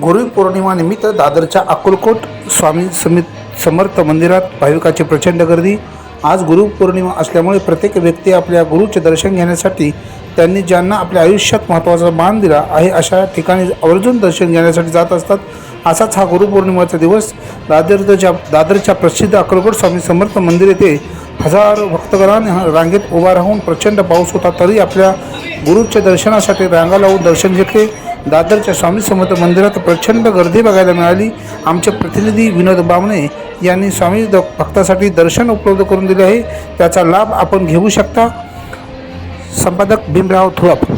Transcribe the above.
गुरुपौर्णिमा पौर्णिमानिमित्त दादरच्या अक्कलकोट स्वामी समित समर्थ मंदिरात भाविकाची प्रचंड गर्दी. आज गुरुपौर्णिमा असल्यामुळे प्रत्येक व्यक्ती आपल्या गुरुचे दर्शन घेण्यासाठी त्यांनी ज्यांना आपल्या आयुष्यात महत्त्वाचा मान दिला आहे अशा ठिकाणी आवर्जून दर्शन घेण्यासाठी जात असतात. असाच हा गुरुपौर्णिमेचा दिवस दादरच्या दादरच्या प्रसिद्ध अक्कलकोट स्वामी समर्थ मंदिर येथे हजारो भक्तगणांनी रांगेत उभा राहून प्रचंड पाऊस होता तरी आपल्या गुरुच्या दर्शनासाठी रांगा लावून दर्शन घेतले. दादरच्या स्वामी समर्थ मंदिरात प्रचंड गर्दी बघायला मिळाली. आमचे प्रतिनिधी विनोद बामणे यांनी स्वामी द- भक्तासाठी दर्शन उपलब्ध करून दिले आहे. त्याचा लाभ आपण घेऊ शकता. संपादक भीमराव थोळप